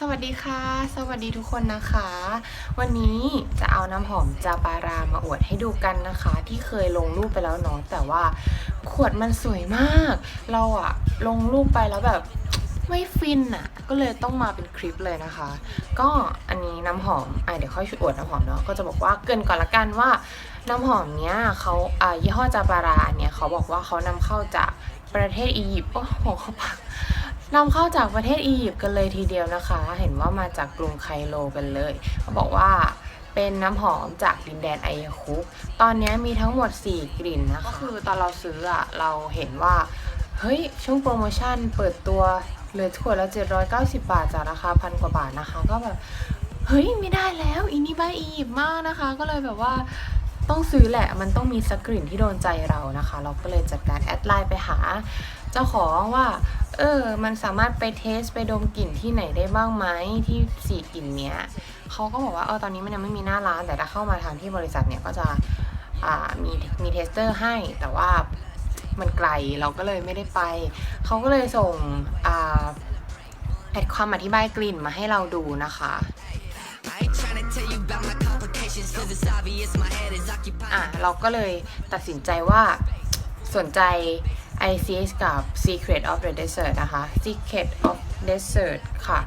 สวัสดีค่ะ สวัสดีทุกคนนะคะ วันนี้จะเอาน้ำหอมจาปารามาอวดให้ดูกันนะคะ ที่เคยลงรูปไปแล้วเนาะแต่ว่าขวดมันสวยมาก เราอะลงรูปไปแล้วแบบไม่ฟินอะก็เลยต้องมาเป็นคลิปเลยนะคะ ก็อันนี้น้ำหอมอะเดี๋ยวค่อยอวดน้ำหอมเนาะก็จะบอกว่าเกินก่อนละกันว่าน้ำหอมเนี้ยเขาอ่ายี่ห้อจาปาราเนี้ยเขาบอกว่าเขานำเข้าจากประเทศอียิปต์โอ้โหเขาปัก นำเข้าจากประเทศอียิปต์กันเลยทีเดียวนะคะ เห็นว่ามาจากกรุงไคโรกันเลย เขาบอกว่าเป็นน้ำหอมจากดินแดนไอคุก ตอนนี้มีทั้งหมด 4 กลิ่นนะคะก็คือตอนเราซื้ออะเราเห็นว่า เฮ้ย ช่วงโปรโมชั่นเปิดตัวเหลือขวดละ790 บาทจากราคาพันกว่าบาทนะคะ ก็แบบ เฮ้ย ไม่ได้แล้วอินี่บ้าอียิปต์มากนะคะ ก็เลยแบบว่าต้องซื้อแหละ มันต้องมีสักกลิ่นที่โดนใจเรานะคะ เราก็เลยจัดการแอดไลน์ไปหา จ้าของว่า เออ มันสามารถไปเทสไปดมกลิ่นที่ไหนได้บ้างไหมที่สี่กลิ่นเนี้ยเขาก็บอกว่าเออตอนนี้มันยังไม่มีหน้าร้านแต่ถ้าเข้ามาทางที่บริษัทเนี่ยก็จะอ่ามีมีเทสเตอร์ให้ แต่ว่ามันไกลเราก็เลยไม่ได้ไป เขาก็เลยส่งอ่าแอดความอธิบายกลิ่นมาให้เราดูนะคะอะเราก็เลยตัดสินใจว่า สนใจ ICS กับ Secret of the Desert นะคะ Secret of Desert ค่ะ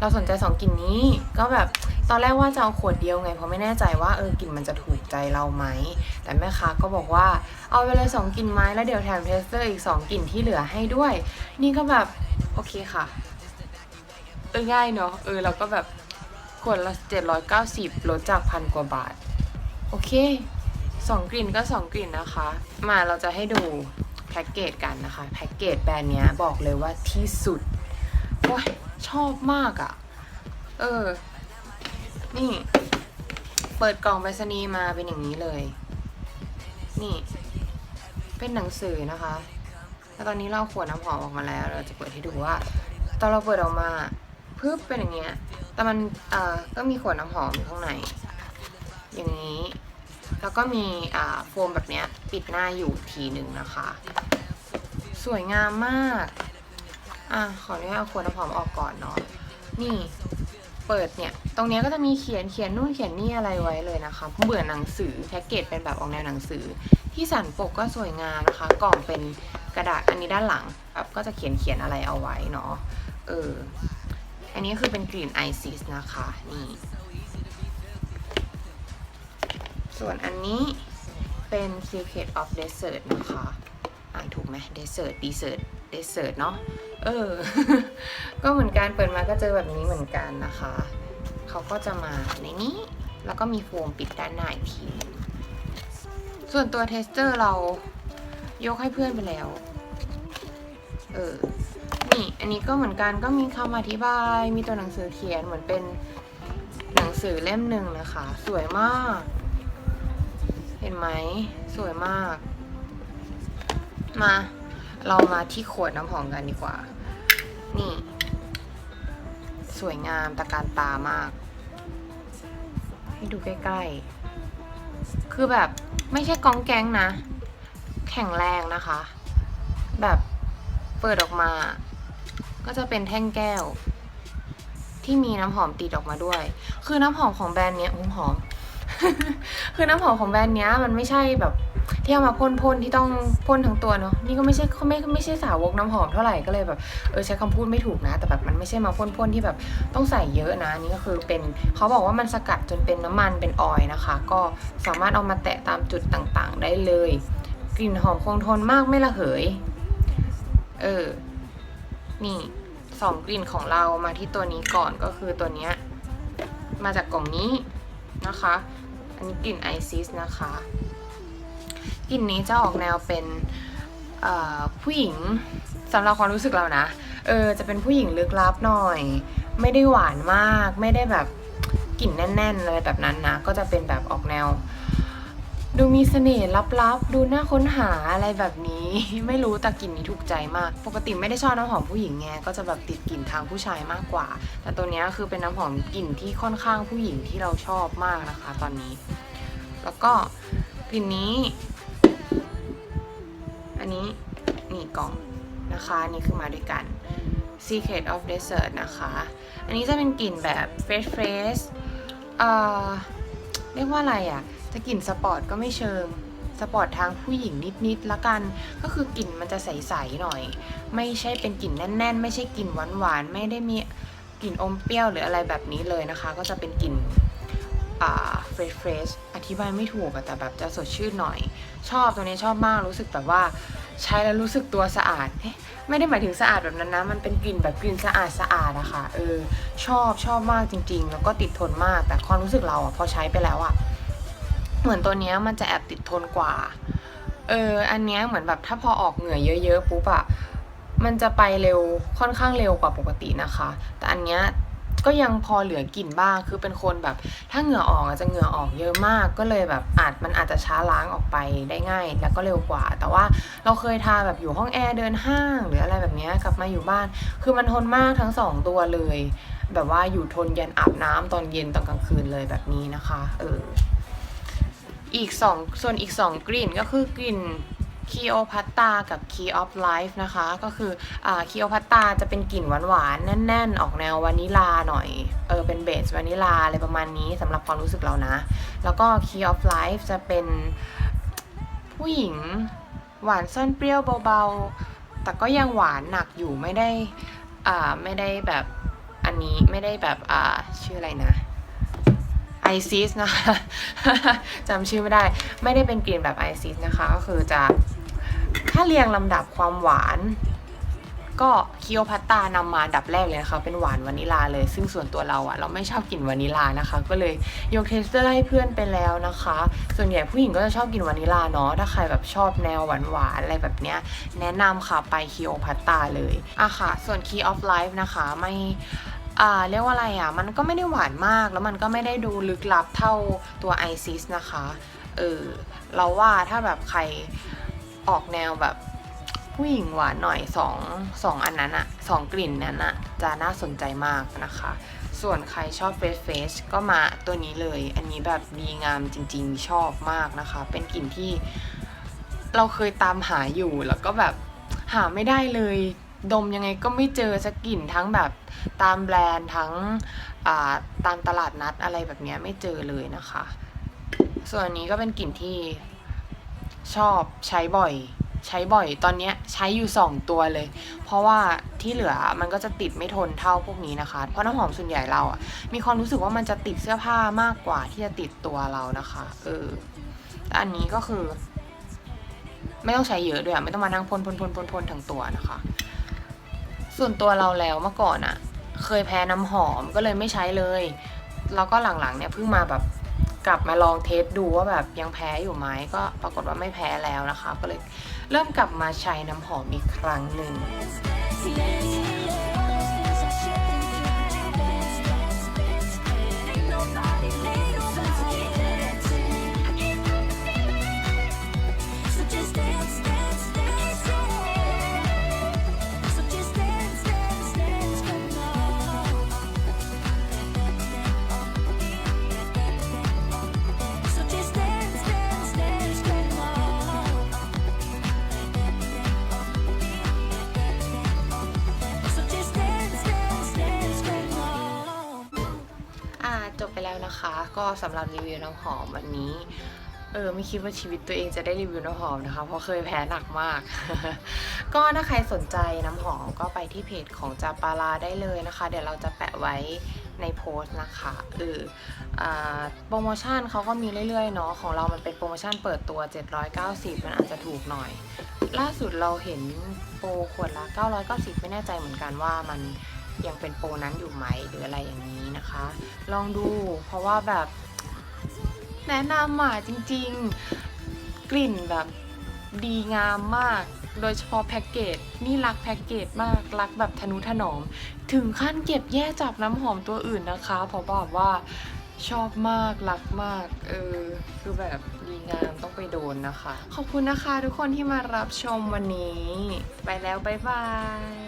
เราสนใจสองกลิ่นนี้ก็แบบตอนแรกว่าจะเอาขวดเดียวไง เพราะไม่แน่ใจว่าเออกลิ่นมันจะถูกใจเราไหม แต่แม่ค้าก็บอกว่าเอาไปเลยสองกลิ่นไหมแล้วเดี๋ยวแถมเทสเตอร์อีกสองกลิ่นที่เหลือให้ด้วย นี่ก็แบบโอเคค่ะ เออง่ายเนาะเออเราก็แบบขวดละ790ลดจากพันกว่าบาท โอเค สองกลิ่นก็สองกลิ่นนะคะ มาเราจะให้ดูแพ็กเกจกันนะคะ แพ็กเกจแบรนด์เนี้ยบอกเลยว่าที่สุดโอ้ยชอบมากอะ่ะ เออ นี่ เปิดกล่องไปรษณีย์มาเป็นอย่างนี้เลย นี่ เป็นหนังสือนะคะ แล้วตอนนี้เราขวดน้ำหอมออกมาแล้ว เราจะเปิดให้ดูว่า ตอนเราเปิดออกมาพึบเป็นอย่างเงี้ย แต่มัน เอ่าก็มีขวดน้ำหอมอยู่ข้างใน อย่างนี้ แล้วก็มีโฟมแบบนี้ปิดหน้าอยู่ทีหนึ่งนะคะ สวยงามมาก อะขออนุญาตเอาขวดน้ำหอมออกก่อนเนาะนี่เปิดเนี่ย ตรงนี้ก็จะมีเขียนเขียนนู่นเขียนนี่อะไรไว้เลยนะคะเบื่อหนังสือแพ็กเกจเป็นแบบออกแนวหนังสือ ที่สันปกก็สวยงามนะคะ กล่องเป็นกระดาษอันนี้ด้านหลังแบบก็จะเขียนเขียนอะไรเอาไว้เนาะเอออันนี้คือเป็นกลิ่นไอซิสนะคะนี่ ส่วนอันนี้เป็น Secret of Desert นะคะ อ่านถูกไหม Desert Desert Desert เนาะเออ ก็เหมือนกันเปิดมาก็เจอแบบนี้เหมือนกันนะคะ เขาก็จะมาในนี้ แล้วก็มีโฟมปิดด้านหน้าอีกที ส่วนตัวเทสเตอร์เรายกให้เพื่อนไปแล้ว เออ นี่ อันนี้ก็เหมือนกันก็มีคำอธิบาย มีตัวหนังสือเขียนเหมือนเป็นหนังสือเล่มหนึ่งนะคะ สวยมาก ห็นไหมสวยมาก มาเรามาที่ขวดน้ำหอมกันดีกว่า นี่ สวยงามตะการตามาก ให้ดูใกล้ๆ คือแบบไม่ใช่กองแก๊งนะ แข็งแรงนะคะ แบบเปิดออกมา ก็จะเป็นแท่งแก้ว ที่มีน้ำหอมติดออกมาด้วย คือน้ำหอมของแบรนด์เนี้ยหอม คือน้ำหอมของแบรนด์เนี้ยมันไม่ใช่แบบที่เอามาพ่นๆที่ต้องพ่นทั้งตัวเนาะนี่ก็ไม่ใช่ไม่ไม่ใช่สาวกน้ำหอมเท่าไหร่ก็เลยแบบเออใช้คำพูดไม่ถูกนะ แต่แบบมันไม่ใช่มาพ่นๆที่แบบต้องใส่เยอะนะนี่ก็คือเป็นเขาบอกว่ามันสกัดจนเป็นน้ำมันเป็นออยนะคะ ก็สามารถเอามาแตะตามจุดต่างๆ ได้เลย กลิ่นหอมคงทนมากไม่ระเหย เออ นี่สองกลิ่นของเรามาที่ตัวนี้ก่อนก็คือตัวเนี้ยมาจากกล่องนี้นะคะ อันนี้กลิ่นไอซิสนะคะ กลิ่นนี้จะออกแนวเป็นผู้หญิงสำหรับความรู้สึกเรานะ เออจะเป็นผู้หญิงลึกลับหน่อย ไม่ได้หวานมาก ไม่ได้แบบกลิ่นแน่น ๆ อะไรแบบนั้นนะ ก็จะเป็นแบบออกแนว ดูมีเสน่ห์ลับๆ ดูน่าค้นหาอะไรแบบนี้ ไม่รู้แต่กลิ่นนี้ถูกใจมาก ปกติไม่ได้ชอบน้ำหอมผู้หญิงไงก็จะแบบติดกลิ่นทางผู้ชายมากกว่า แต่ตัวนี้คือเป็นน้ำหอมกลิ่นที่ค่อนข้างผู้หญิงที่เราชอบมากนะคะ ตอนนี้ แล้วก็กลิ่นนี้ อันนี้นี่กล่องนะคะนนี่คือมาด้วยกัน Secret of Desert นะคะ อันนี้จะเป็นกลิ่นแบบ fresh fresh เอ่อ เรียกว่าอะไรอะ่ะ จะกลิ่นสปอร์ตก็ไม่เชิง สปอร์ตทางผู้หญิงนิดๆละกัน ก็คือกลิ่นมันจะใสๆหน่อย ไม่ใช่เป็นกลิ่นแน่น ๆ ไม่ใช่กลิ่นหวานๆ ไม่ได้มีกลิ่นอมเปรี้ยวหรืออะไรแบบนี้เลยนะคะ ก็จะเป็นกลิ่นอ่าเฟรชเฟรชอธิบายไม่ถูกแต่แบบจะสดชื่นหน่อย ชอบตัวนี้ชอบมากรู้สึกแบบว่า ใช้แล้วรู้สึกตัวสะอาดเอ๊ะไม่ได้หมายถึงสะอาดแบบนั้นนะ มันเป็นกลิ่นแบบกลิ่นสะอาดสะอาดอะค่ะ เออ ชอบชอบมากจริง ๆ แล้วก็ติดทนมาก แต่ความรู้สึกเราอะพอใช้ไปแล้วอะเหมือนตัวเนี้ยมันจะแอบติดทนกว่า เออ อันเนี้ยเหมือนแบบถ้าพอออกเหงื่อเยอะๆปุ๊บอะมันจะไปเร็วค่อนข้างเร็วกว่าปกตินะคะ แต่อันเนี้ย ก็ยังพอเหลือกลิ่นบ้าง คือเป็นคนแบบ ถ้าเหงื่อออกอะจะเหงื่อออกเยอะมาก ก็เลยแบบอาจมันอาจจะช้าล้างออกไปได้ง่าย แล้วก็เร็วกว่า แต่ว่าเราเคยทาแบบอยู่ห้องแอร์เดินห้าง หรืออะไรแบบนี้กลับมาอยู่บ้าน คือมันทนมากทั้งสองตัวเลย แบบว่าอยู่ทนยันอาบน้ำตอนเย็นตอนกลางคืนเลยแบบนี้นะคะ เออ อีกสองส่วนอีกสองกลิ่นก็คือกลิ่น คีโอพัตตากับ Key of Life นะคะ ก็คืออ่าคีโอพัตตาจะเป็นกลิ่นหวานๆ แน่นๆ ออกแนววานิลาหน่อย เออ เป็นเบสวานิลาอะไรประมาณนี้สำหรับความรู้สึกเรานะ แล้วก็ Key of Life จะเป็นผู้หญิงหวานซ่อนเปรี้ยวเบาๆ แต่ก็ยังหวานหนักอยู่ไม่ได้อ่าไม่ได้แบบอันนี้ไม่ได้แบบอ่าชื่ออะไรนะไอซิสนะคะจำชื่อไม่ได้ ไม่ได้เป็นกลิ่นแบบไอซิสนะคะ ก็คือจะ ถ้าเรียงลำดับความหวาน ก็คิโอพัตตานำมาดับแรกเลยนะคะ เป็นหวานวานิลาเลย ซึ่งส่วนตัวเราอะเราไม่ชอบกลิ่นวานิลานะคะ ก็เลยยกเทสเตอร์ให้เพื่อนไปแล้วนะคะ ส่วนใหญ่ผู้หญิงก็จะชอบกลิ่นวานิลาเนาะถ้าใครแบบชอบแนวหวานหวานอะไรแบบเนี้ยแนะนำค่ะไปคิโอพัตตาเลยอะค่ะ ส่วน Key of Life นะคะไม่อ่าเรียกว่าอะไรอะ มันก็ไม่ได้หวานมาก แล้วมันก็ไม่ได้ดูลึกลับเท่าตัวไอซิสนะคะ เออ เราว่าถ้าแบบใคร ออกแนวแบบผู้หญิงหวานหน่อยสองสองอันนั้นอะสองกลิ่นนั้นอะจะน่าสนใจมากนะคะ ส่วนใครชอบเฟสเฟสก็มาตัวนี้เลย อันนี้แบบดีงามจริงๆชอบมากนะคะ เป็นกลิ่นที่เราเคยตามหาอยู่แล้วก็แบบหาไม่ได้เลย ดมยังไงก็ไม่เจอสักกลิ่นทั้งแบบตามแบรนด์ทั้งาตามตลาดนัดอะไรแบบนี้ไม่เจอเลยนะคะ ส่วนนี้ก็เป็นกลิ่นที่ ชอบใช้บ่อย ใช้บ่อยตอนนี้ใช้อยู่ 2 ตัวเลย เพราะว่าที่เหลือมันก็จะติดไม่ทนเท่าพวกนี้นะคะ เพราะน้ำหอมส่วนใหญ่เราอะมีความรู้สึกว่ามันจะติดเสื้อผ้ามากกว่าที่จะติดตัวเรานะคะเออแต่อันนี้ก็คือ ไม่ต้องใช้เยอะด้วยอะไม่ต้องมานั่งพ่นพ่นพ่นพ่นพ่นทั้งตัวนะคะ ส่วนตัวเราแล้วเมื่อก่อนอะเคยแพ้น้ำหอมก็เลยไม่ใช้เลย แล้วก็หลังๆเนี่ยเพิ่งมาแบบ กลับมาลองเทสดูว่าแบบยังแพ้อยู่ไหมก็ปรากฏว่าไม่แพ้แล้วนะคะ ก็เลยเริ่มกลับมาใช้น้ำหอมอีกครั้งหนึ่ง นะคะ ก็สำหรับรีวิวน้ำหอมวันนี้ เออไม่คิดว่าชีวิตตัวเองจะได้รีวิวน้ำหอมนะคะ เพราะเคยแพ้หนักมาก ก็ถ้าใครสนใจน้ำหอมก็ไปที่เพจของจาปาราได้เลยนะคะ เดี๋ยวเราจะแปะไว้ในโพสต์นะคะเออโปรโมชั่นเขาก็มีเรื่อยๆเนาะของเรามันเป็นโปรโมชั่นเปิดตัว 790 มันอาจจะถูกหน่อย ล่าสุดเราเห็นโปรขวดละ 990 ไม่แน่ใจเหมือนกันว่ามัน ยังเป็นโปรนั้นอยู่ไหมหรืออะไรอย่างนี้นะคะ ลองดูเพราะว่าแบบแนะนำอะจริง ๆ กลิ่นแบบดีงามมาก โดยเฉพาะแพ็กเกจนี่รักแพ็กเกจมากรักแบบทนุถนอม ถึงขั้นเก็บแยกจากน้ำหอมตัวอื่นนะคะ เพราะแบบว่าชอบมาก รักมาก เออ คือแบบดีงามต้องไปโดนนะคะ ขอบคุณนะคะทุกคนที่มารับชมวันนี้ ไปแล้ว บ๊ายบาย